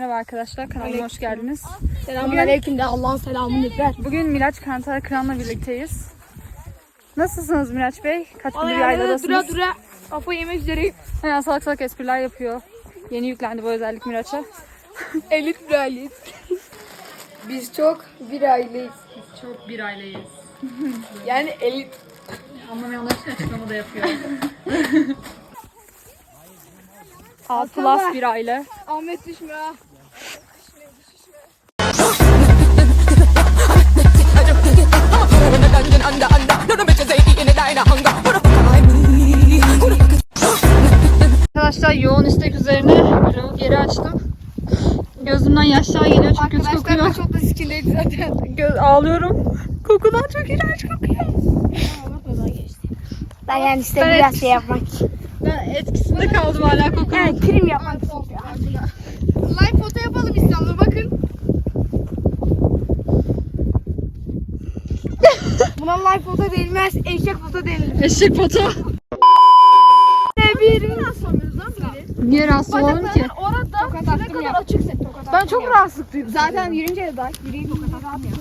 Merhaba arkadaşlar, kanalıma hoş geldiniz. Selamun aleyküm de Allah'ın selamını ver. Bugün Miraç Kantar Kıran'la birlikteyiz. Nasılsınız Miraç Bey? Kaç gündür Dura yayladasınız? dura kafa yemek üzereyim. Hemen salak salak espriler yapıyor. Yeni yüklendi bu özellik Miraç'a. Elit bir aileyiz. Biz çok bir aileyiz. Çok bir aileyiz. Yani elit. Anlamayanlar için açıklama da yapıyor. A plus bir aile. Ahmet düşme ha. Arkadaşlar yoğun istek üzerine vlogu geri açtım. Gözümden yaşlar geliyor çok kötü kokuyor. çok da sikindeydi zaten. Göz ağlıyorum. Kokudan çok iğrenç kokuyor. Ben yani işte Ben biraz şey yapmak. Ben etkisinde kaldım hala kokunun. Yani prim yapmak istiyorum. Live foto yapalım İstanbul'a bakın. Buna live foto denilmez, eşek foto denilir. Eşek foto. Bir. Niye rahatsız olalım ki? Orada ne kadar açıksa tokat Ben çok rahatsızlık duydum. Zaten yürünce de daha yürüyüp tokat atmıyor.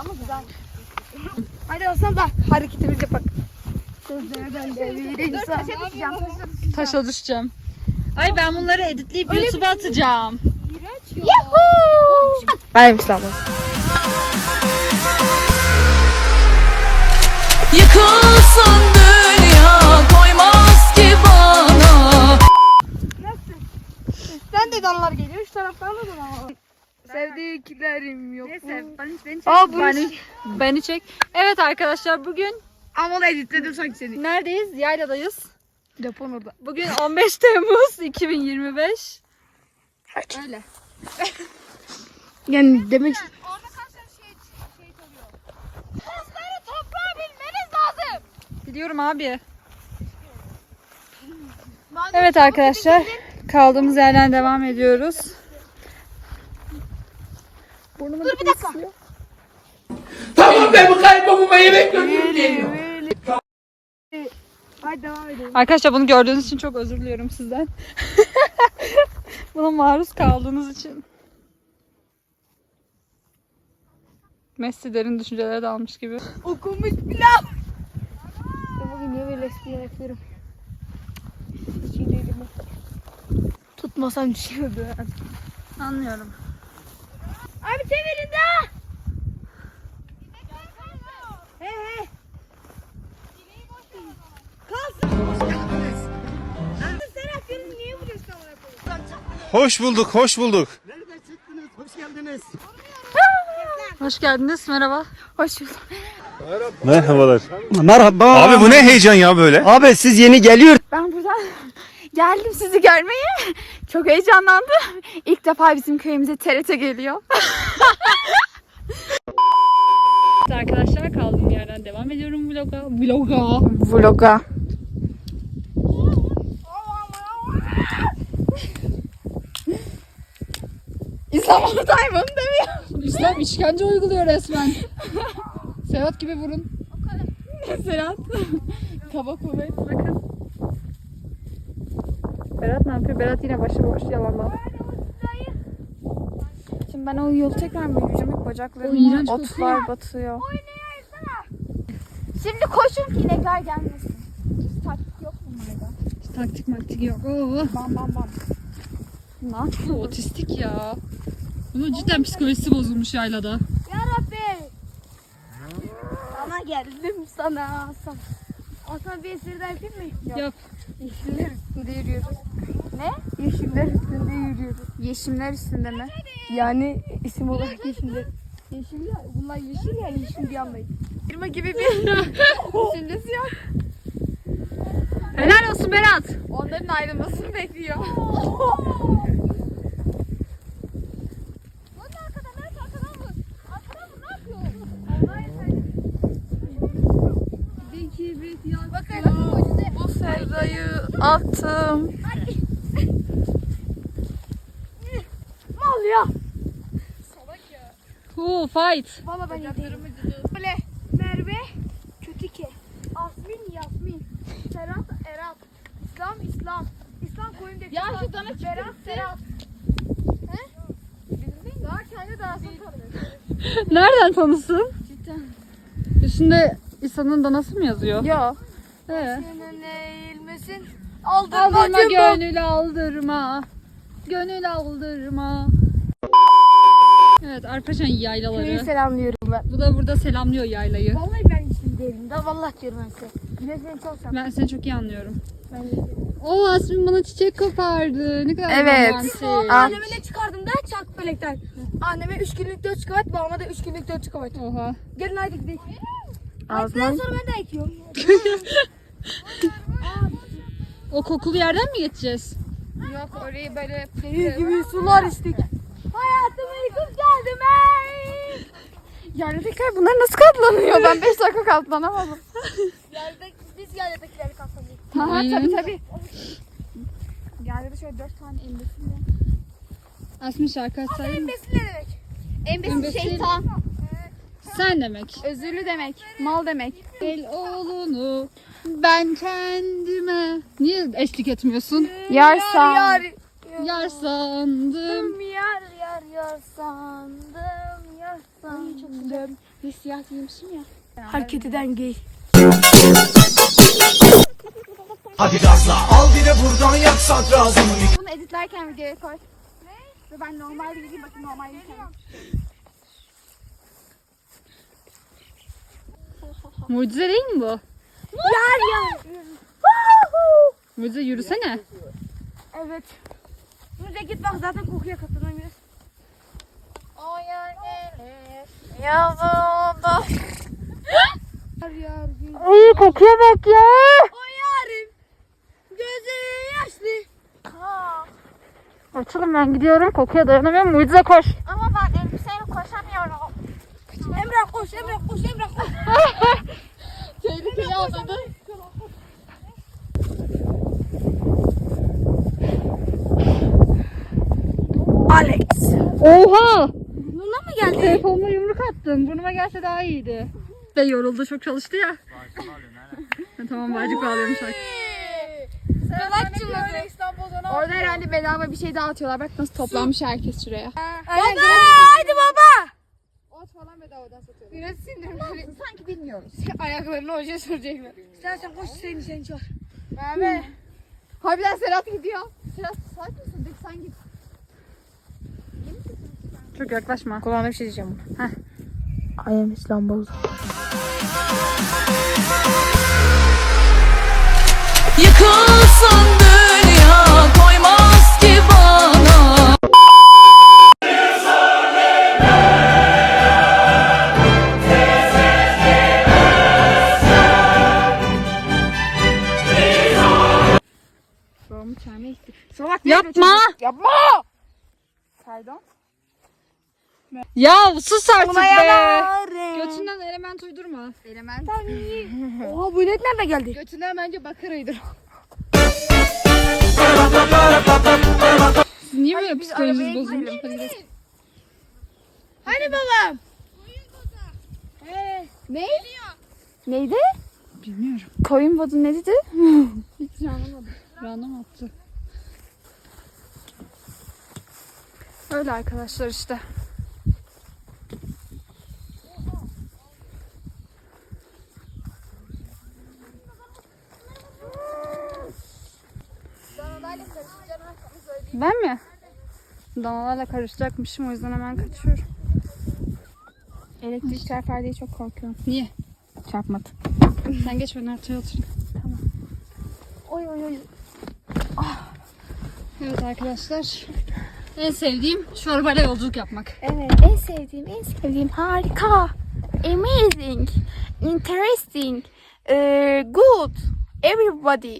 Ama güzel. Hadi Hasan da hareketimizi yapak. Sözlerden de bir insan. Taşa düşeceğim. Ay ben bunları editleyip YouTube'a atacağım. Ben İstanbul. Yıkılsın dünya koymaz ki bana Ben de danlar geliyor. Şu taraftan da danlar. Sevdiklerim yok. Neyse beni, beni çek. Aa, beni, beni çek. Evet arkadaşlar bugün Ama editledim sanki seni. neredeyiz? Yayladayız. Japon orada. Bugün 15 Temmuz 2025. Öyle. Yani demek Biliyorum abi. Evet arkadaşlar. Kaldığımız yerden devam ediyoruz. Burnumu Dur bir dakika. Tamam ben bu kaybolmama yemek götürüp. Hadi devam edelim. Arkadaşlar bunu gördüğünüz için çok özür diliyorum sizden. Buna maruz kaldığınız için. Messi derin düşüncelere dalmış gibi. Okunmuş pilav. Ben iyi değilim ben. Tutmasam düşüyordu. Anlıyorum. Abi çevirin de. He he. Kalsın. Serhat beni niye vuruyorsun amına koyayım? Hoş bulduk, hoş bulduk. Hoş geldiniz. Merhaba. Hoş bulduk. Merhabalar. Merhaba. Abi bu ne heyecan ya böyle? Abi siz yeni geliyor. Ben buradan geldim sizi görmeye. Çok heyecanlandım. İlk defa bizim köyümüze TRT geliyor. Arkadaşlar kaldığım yerden devam ediyorum vloga. Vloga. Vloga. İslam oradayım onu demiyor. İslam işkence uyguluyor resmen. Serhat gibi vurun. Serhat. Kaba kuvvet. Bakın. Berat ne yapıyor? Berat yine başıboş yalandan. Şimdi ben o yolu tekrar mı yürüyeceğim? Hep O bacaklarıma otlar batıyor. Şimdi koşun ki inekler gelmesin. Hiç taktik yok mu burada? Taktik maktik yok. Oo. Bam bam bam. Ne yapıyor? Otistik ya. Bunun cidden psikolojisi bozulmuş yaylada. Geldim sana. sana. Aslan bir eseri de yapayım mı? Yok. Yap. Yeşiller üstünde yürüyoruz. Ne? Yeşiller üstünde yürüyoruz. Yeşimler üstünde mi? Yani isim olarak yeşiller. Yeşil ya, bunlar yeşil ya, yeşil bir anlayın. Firma gibi bir düşüncesi yok. Helal olsun Berat. Onların ayrılmasını bekliyor. attım. Mal ya. Cool fight. Valla ben değilim. Böyle Merve Kötüke. Asmin Yasmin. Serhat Erat. İslam İslam. İslam koyun Ya şu dana Berat Serhat. He? Nereden tanısın? Üstünde İsa'nın danası mı yazıyor? Yo. He. Senin eğilmesin. Aldırma Aldırmacı bu. gönül aldırma. Gönül aldırma. Evet Arpaşan Köyü yaylaları. selamlıyorum ben. Bu da burada selamlıyor yaylayı. Vallahi ben için değilim. Da vallahi diyorum ben size. Güneş beni çok seviyor. Ben seni çok iyi anlıyorum. Ben de. O Asmin bana çiçek kopardı. Ne kadar Evet. romantik. Anneme ne çıkardım da çak felekten. Anneme 3 günlük 4 çıkart, babama da 3 günlük 4 çıkart. Oha. Gelin hadi gidelim. Ağzından sonra ben de ekiyorum. O kokulu yerden mi geçeceğiz? Yok orayı böyle deniz gibi sular içtik. Hayatıma yıkıp geldim ey. Yani tekrar bunlar nasıl katlanıyor? Ben 5 dakika katlanamadım. Yerde, biz yerdekileri katlanıyoruz. Ha, tabii tabii. Yerde şöyle 4 tane embesil de. Asmin şarkı açsaydın. Embesil ne demek? Embesil, Embesil. şeytan. Sen demek. Özürlü demek. Mal demek. El oğlunu ben kendime. Niye eşlik etmiyorsun? Yarsan. Yar, Yar sandım. yar, yar, yar sandım, yar sandım. Bir siyah giymişim ya. Hareket eden gay. Hadi gazla al bir de buradan yak sadrazamı Bunu editlerken videoya koy. Ne? Ve ben normal gideyim bakın normal gideyim. Mucize değil mi bu? Yar yar. Mucize yürüsene. Evet. Burada git bak zaten kokuya katlanamıyoruz. O yar gelir. Yar. İyi kokuya bak ya. O yarim. Gözü yaşlı. Ha. Açılın ben gidiyorum. Kokuya dayanamıyorum. Mucize koş. Ama ben elbiseyle koşamıyorum. Emrah koş, Emrah koş, Emrah koş. Alex. Oha. Buna mı geldi? Telefonuma yumruk attın. Burnuma gelse daha iyiydi. Ve yoruldu çok çalıştı ya. Tamam bağcık. Salak çınladı. Orada herhalde bedava bir şey dağıtıyorlar. Bak nasıl toplanmış herkes şuraya. Baba! Haydi baba! Ot falan bedavadan satıyorlar. Biraz sindirim. Sanki bilmiyoruz. Ayaklarını hoca sürecekler. Sen sen koş sen sen çağır. Abi. Harbiden Serhat gidiyor. Serhat salak mısın? Dik sen git. Çok yaklaşma. Kulağına bir şey diyeceğim. Heh. I am İstanbul. Yıkılsın Gitti. Salak Yapma. Yapma! Pardon. Ya sus artık Buna be. yanarım. Götünden element uydurma. Element. Oha bu inek nerede geldi? Götünden bence bakarıydır. Siz niye böyle psikolojiniz bozulmuş? Hani babam? Ee, ne? Neydi? Bilmiyorum. Koyun bodu ne dedi? Hiç anlamadım. Random attı. Öyle arkadaşlar işte. Ben mi? Danalarla karışacakmışım o yüzden hemen kaçıyorum. Elektrik çarpar diye çok korkuyorum. Niye? Çarpmadı. Sen geç ben ortaya oturayım. Oy oy oy. Evet arkadaşlar. En sevdiğim çorbayla yolculuk yapmak. Evet en sevdiğim en sevdiğim harika. Amazing. Interesting. eh, good. Everybody.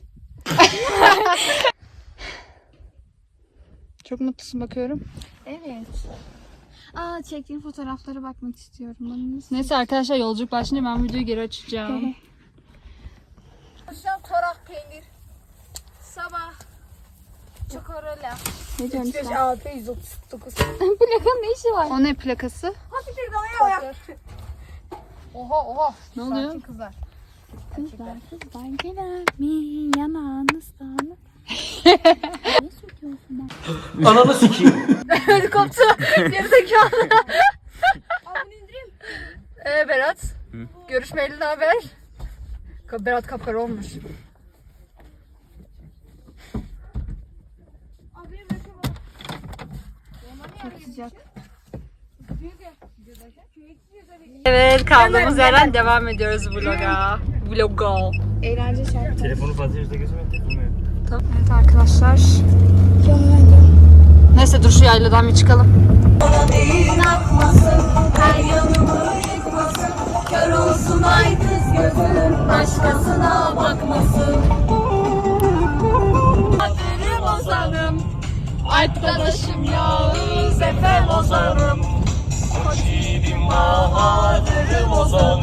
Çok mutlusun bakıyorum. Evet. Aa çektiğim fotoğraflara bakmak istiyorum. Nasıl? Neyse arkadaşlar yolculuk başlayınca ben videoyu geri açacağım. Akşam torak peynir. Sabah çikolata. Ne diyorsun sen? 6 139. Plakanın ne işi var? o ne plakası? Hafif bir dalaya ya. Oha oha. Ne oluyor? Kızlar kızlar gelir mi yanağınızdan? Ananı sikeyim. Helikopter gerizekalı. Ee Berat. Görüşmeyeli ne haber? Berat kapkara olmuş. Evet kaldığımız yerden devam ediyoruz vloga. Vloga. Eğlence şarkı. Telefonu fazla yüzde gözüme tutmuyor. Evet arkadaşlar. Neyse dur şu yayladan bir çıkalım. Arkadaşım Yağız Efe Ozan'ım Koçinim Bahadır'ım Ozan'ım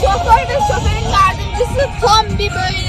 Şoför ve şoförün yardımcısı tam bir böyle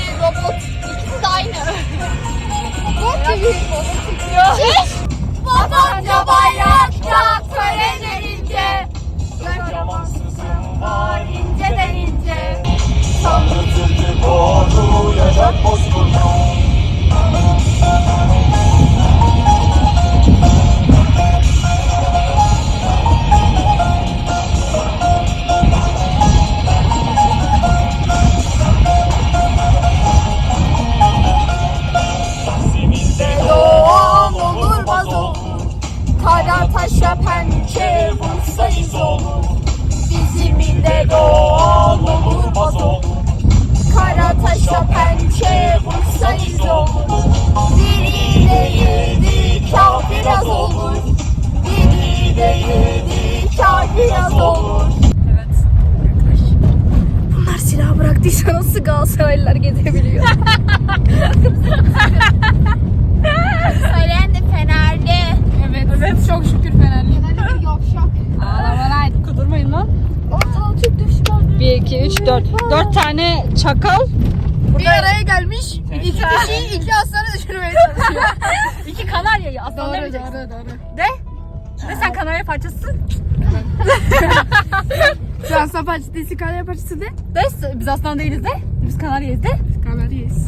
Şu an sap açısı kalem parçası de. De biz aslan değiliz de. Biz kanaryayız de. Kamerayız.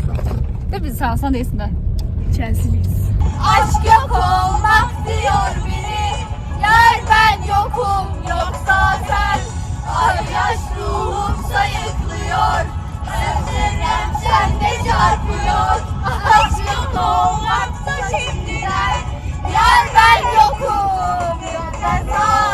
De biz sen aslan değilsin de. Chelsea'liyiz. Aşk yok olmak diyor biri. Yer ben yokum yoksa sen. Ay yaş ruhum sayıklıyor. Öldürem sende çarpıyor. Aşk yok olmak da şimdiden. Yer ben yokum yoksa zaten.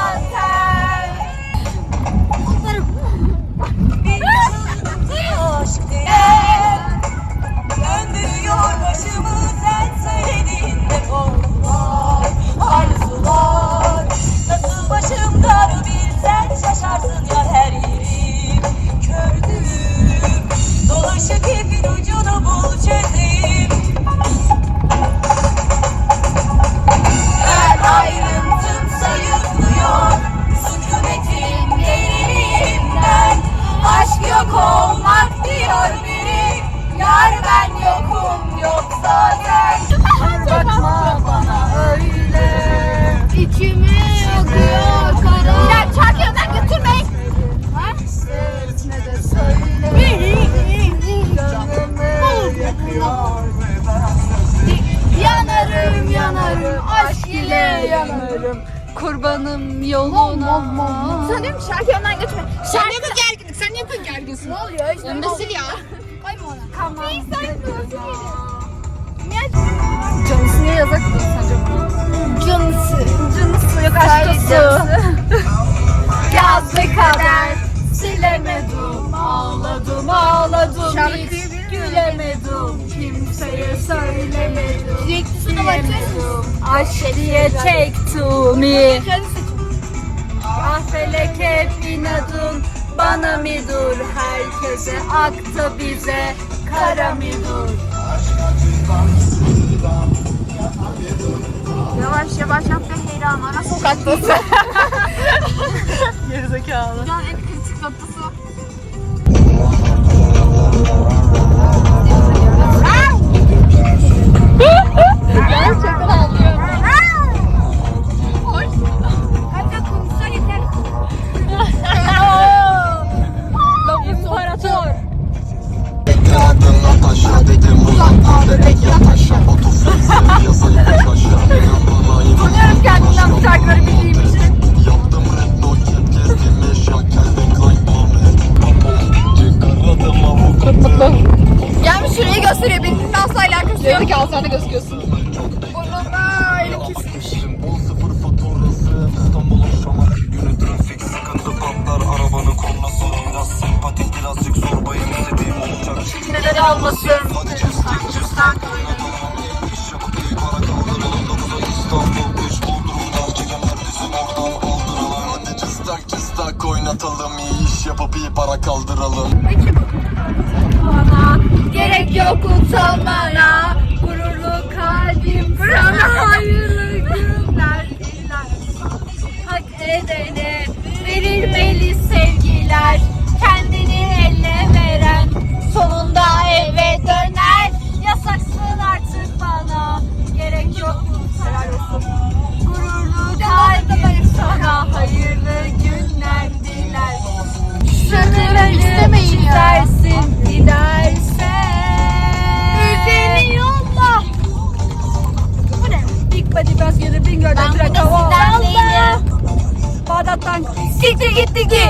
Yanarım. Kurbanım yoluna. Sen diyorum ki şarkı yanından götürme. Sen ne bu gerginlik? Sen niye bu gerginsin? Ne oluyor? İşte Nasıl ya? Koyma ona. Tamam. Canısı niye yazak mı sence bu? Canısı. Canısı yok aşkısı. Yazdı kader silemedim Ağladım ağladım Şarkıyı hiç gülemedim Kimseye söylemedim. Diyemedim Aşk diye take to me. Ah felek hep inadın bana mı dur? Herkese aktı bize kara mı dur? Yavaş yavaş yap ve heyranlara sokaktasın Gerizekalı. Şu an en kritik noktası Gerçekten ağlıyorum. İmparator. Kağıdınla taşa dedim uzakta bebek yat aşağı Otuz yazayım taşa İnan bana Sanıyorum kendimden bıçakları bildiğim için yukarıda gözüküyorsun. Hak edene verilmeli sevgiler. Kendini eline veren sonunda eve döner. Yasaksın artık bana Gerek yok utanmana Gururlu kalbim sana hayırlı günler diler. Sınırını çizersin gidersen Üzeni yolla Bu ne? Big body bas yedi bin gördüm Ben direkt bu da hava sizden değilim. Bağdat'tan. Siktir gitti ki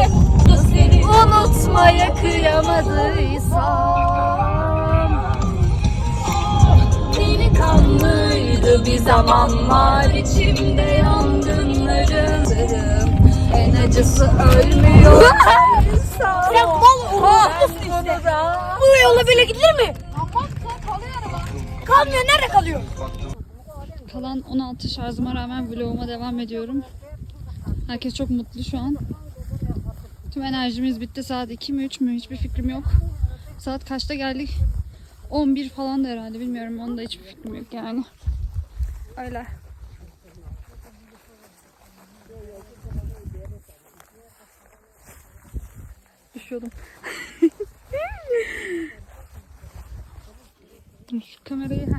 Unutmaya kıyamadıysam Delikanlıydı bir zamanlar içimde yangınların En acısı ölmüyor. Sen mal olmuşsun işte. Bu yola böyle gidilir mi? Kalmıyor nerede kalıyor? Kalan 16 şarjıma rağmen vloguma devam ediyorum. Herkes çok mutlu şu an. Tüm enerjimiz bitti. Saat 2 mi 3 mü hiçbir fikrim yok. Saat kaçta geldik? 11 falan da herhalde bilmiyorum. Onda hiçbir fikrim yok yani. Öyle. Düşüyordum. Şu kamerayı. Heh.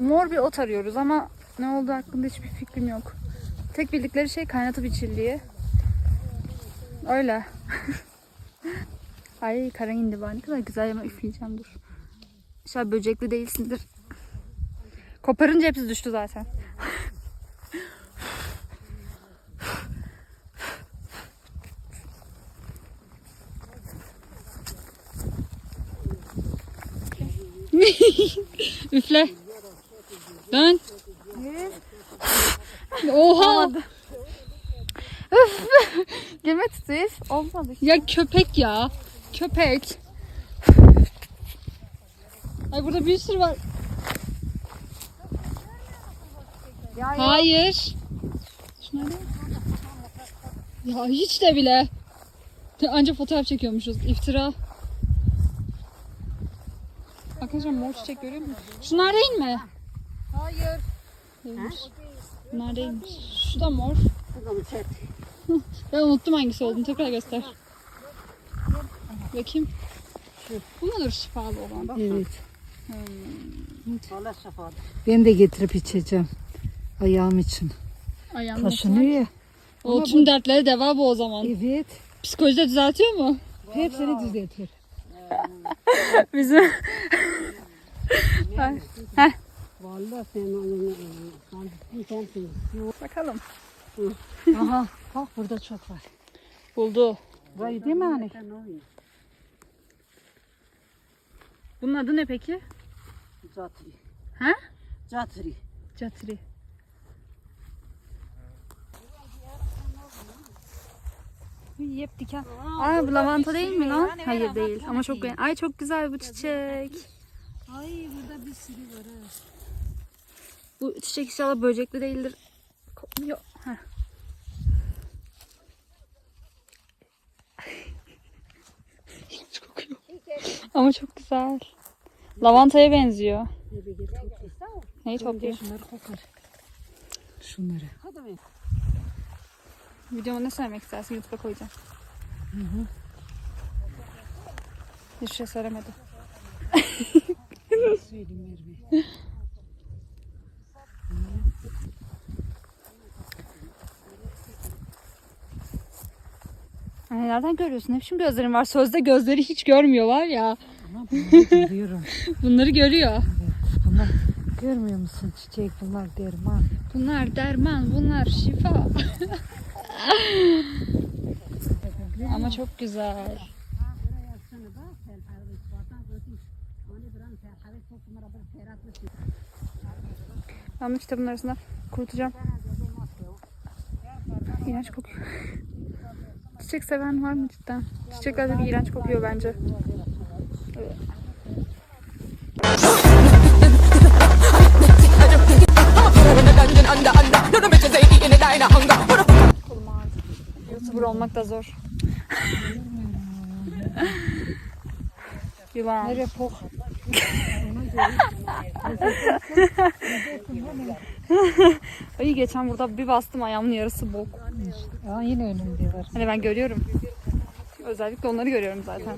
Mor bir ot arıyoruz ama ne olduğu hakkında hiçbir fikrim yok. Tek bildikleri şey kaynatıp içildiği. Öyle. Ay kara indi bana. Ne kadar güzel ama üfleyeceğim dur. İnşallah böcekli değilsindir. Koparınca hepsi düştü zaten. Üfle. Dön. Oha. Üf. Gülme tutuyor. Olmadı. Ya köpek ya. Köpek. Ay burada bir sürü var. Hayır. Ya hiç de bile. Anca fotoğraf çekiyormuşuz. İftira. Arkadaşlar mor çiçek görüyor musunuz? Şunlar değil mi? Hayır. Değilmiş. Bunlar değilmiş. Şu da mor. Ben unuttum hangisi olduğunu. Tekrar göster. Bakayım. Bu mudur şifalı olan? Evet. Ben de getirip içeceğim. Ayağım için. Ayağımda. Kaşınıyor ya. O tüm dertlere deva bu o zaman. Evet. Psikolojide düzeltiyor mu? Hepsini düzeltir. Bizim. Vallahi sen onu sensin. Bakalım. Aha bak burada çok var. Buldu. Vay değil mi hani? Bunun adı ne peki? Catri. Ha? Catri. Catri. Yep diken. Aa bu lavanta değil mi lan? Hayır değil ama çok beğen. Ay çok güzel bu çiçek. Ay burada bir sürü var ha. Bu çiçek inşallah böcekli değildir. Kokmuyor. Heh. Kokuyor. Ama çok güzel. Lavantaya benziyor. Neyi topluyor? Şunları kokar. Şunları. Videoma ne söylemek istersin? YouTube'a koyacağım. Hiçbir şey söylemedi. Ay, nereden görüyorsun? Ne biçim gözlerin var? Sözde gözleri hiç görmüyor var ya. Ama bunları görüyorum. Bunları görüyor. Bunlar görmüyor musun çiçek bunlar derman. Bunlar derman, bunlar şifa. Ama çok güzel. Ben bu kitabın arasında kurutacağım. İğrenç kokuyor. Çiçek seven var mı cidden? Çiçekler de bir iğrenç kokuyor bence. A hunger. olmak da zor. Yılan. Nereye pok? Ay geçen burada bir bastım ayağımın yarısı bok. Aa, yine önüm diyorlar. Hani ben görüyorum. Özellikle onları görüyorum zaten.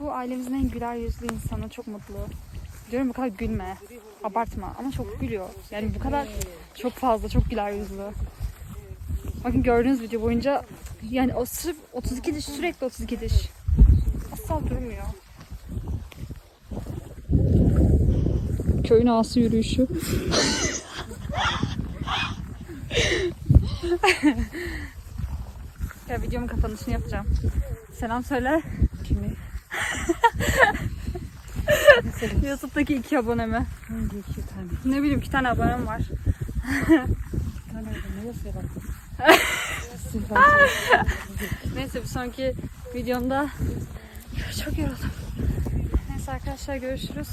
Bu ailemizin en güler yüzlü insanı çok mutlu. Diyorum bu kadar gülme. Abartma ama çok gülüyor. Yani bu kadar çok fazla çok güler yüzlü. Bakın gördüğünüz video boyunca yani o sırf 32 diş sürekli 32 diş. Asla durmuyor. Köyün ağası yürüyüşü. ya videomun kapanışını yapacağım. Selam söyle. Kimi? YouTube'daki iki aboneme. Hangi iki tane? Ne bileyim iki tane abonem var. Bir tane? Neyse bir sonraki videomda çok yoruldum. Neyse arkadaşlar görüşürüz.